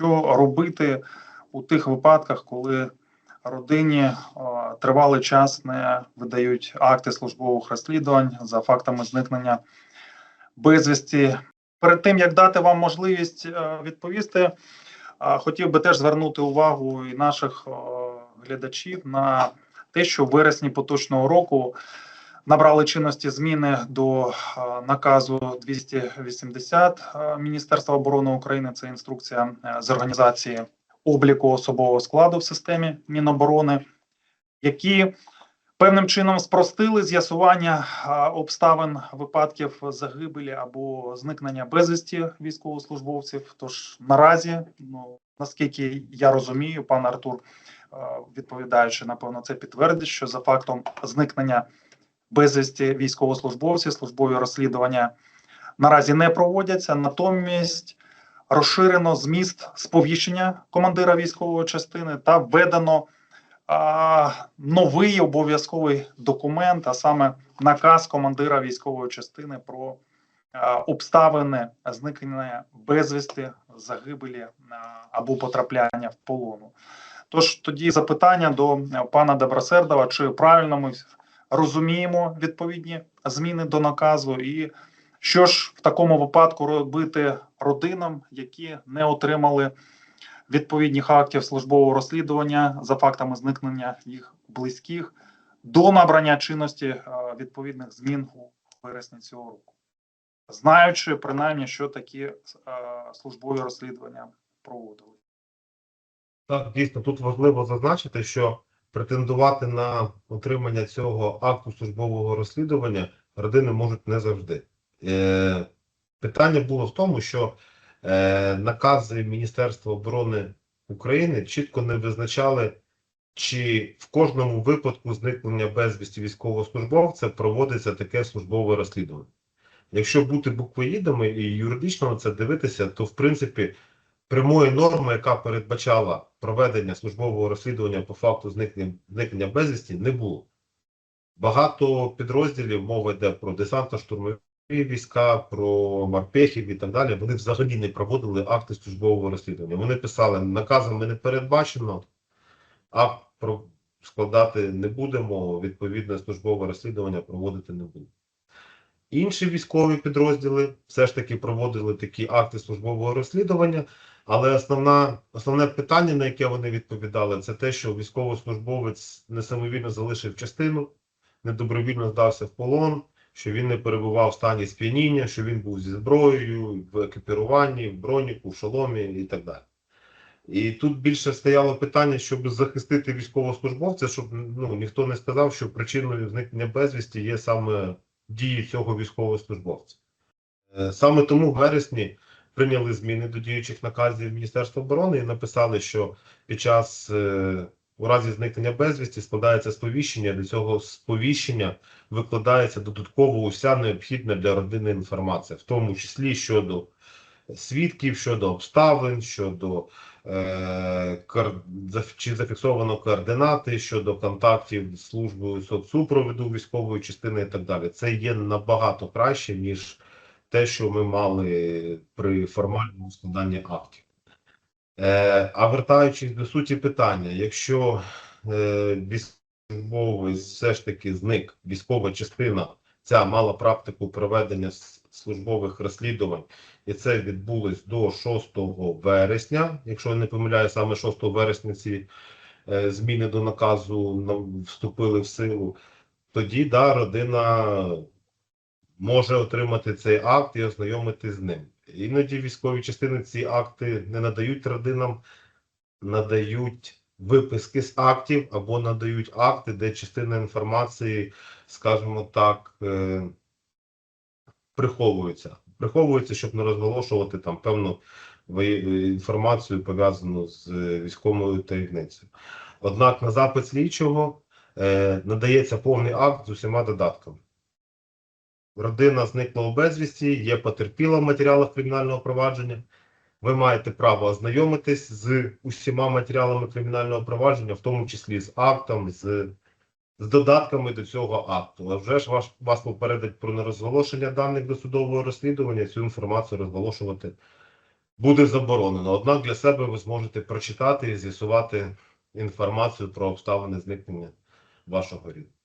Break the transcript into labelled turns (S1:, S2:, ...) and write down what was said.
S1: що робити у тих випадках, коли родині е, тривалий час не видають акти службових розслідувань за фактами зникнення безвісті. Перед тим як дати вам можливість е, відповісти, е, хотів би теж звернути увагу і наших глядачів на те, що в вересні поточного року набрали чинності зміни до е, наказу 280 е, Міністерства оборони України. Це інструкція е, з організації обліку особового складу в системі Міноборони, які певним чином спростили з'ясування обставин випадків загибелі або зникнення безвісті військовослужбовців. Тож наразі, ну наскільки я розумію, пан Артур, відповідаючи, напевно, це підтвердить, що за фактом зникнення безвісті військовослужбовців службові розслідування наразі не проводяться. Натомість розширено зміст сповіщення командира військової частини та введено а, новий обов'язковий документ, а саме наказ командира військової частини про а, обставини зникнення безвісти, загибелі а, або потрапляння в полону. Тож тоді запитання до пана Добросердова, чи правильно ми розуміємо відповідні зміни до наказу, і що ж в такому випадку робити родинам, які не отримали відповідних актів службового розслідування за фактами зникнення їх близьких до набрання чинності е, відповідних змін у вересні цього року, знаючи принаймні, що такі е, службові розслідування проводили.
S2: Так, дійсно, тут важливо зазначити, що претендувати на отримання цього акту службового розслідування родини можуть не завжди. Е, питання було в тому, що е, накази Міністерства оборони України чітко не визначали, чи в кожному випадку зникнення безвісті військовослужбовця проводиться таке службове розслідування. Якщо бути буквоїдами і юридично на це дивитися, то в принципі прямої норми, яка передбачала проведення службового розслідування по факту зникнення, зникнення безвісті, не було. Багато підрозділів мова йде про десантно-штурмові війська, про морпехів і так далі. Вони взагалі не проводили акти службового розслідування. Вони писали, наказами не передбачено, акт про складати не будемо, відповідне службове розслідування проводити не будемо. Інші військові підрозділи все ж таки проводили такі акти службового розслідування, але основна, основне питання, на яке вони відповідали, це те, що військовослужбовець несамовільно залишив частину, недобровільно здався в полон, що він не перебував в стані сп'яніння, що він був зі зброєю, в екіпіруванні, в броніку, в шоломі і так далі. І тут більше стояло питання, щоб захистити військовослужбовця, щоб ну, ніхто не сказав, що причиною зникнення безвісті є саме дії цього військовослужбовця. Е, Саме тому в вересні прийняли зміни до діючих наказів Міністерства оборони і написали, що під час е, у разі зникнення безвісті складається сповіщення. Для цього сповіщення викладається додатково уся необхідна для родини інформація, в тому числі щодо свідків, щодо обставин, щодо е, чи зафіксовано координати, щодо контактів з службою соцсупроводу військової частини і так далі. Це є набагато краще, ніж те, що ми мали при формальному складанні актів. Е, а вертаючись до суті питання, якщо е, військовий все ж таки зник, військова частина ця мала практику проведення службових розслідувань, і це відбулось до 6 вересня. Якщо я не помиляю, саме 6 вересня ці е, зміни до наказу вступили в силу. Тоді да, родина може отримати цей акт і ознайомитись з ним. Іноді військові частини ці акти не надають родинам, надають виписки з актів або надають акти, де частина інформації, скажімо так, е, приховується. Приховується, щоб не розголошувати там певну інформацію пов'язану з е, військовою таємницею. Однак на запит слідчого е, надається повний акт з усіма додатками. Родина зникла у безвісті, є потерпіла в матеріалах кримінального провадження. Ви маєте право ознайомитись з усіма матеріалами кримінального провадження, в тому числі з актом, з, з додатками до цього акту. А вже ж вас, вас попередить про нерозголошення даних досудового розслідування. Цю інформацію розголошувати буде заборонено. Однак для себе ви зможете прочитати і з'ясувати інформацію про обставини зникнення вашого рідного.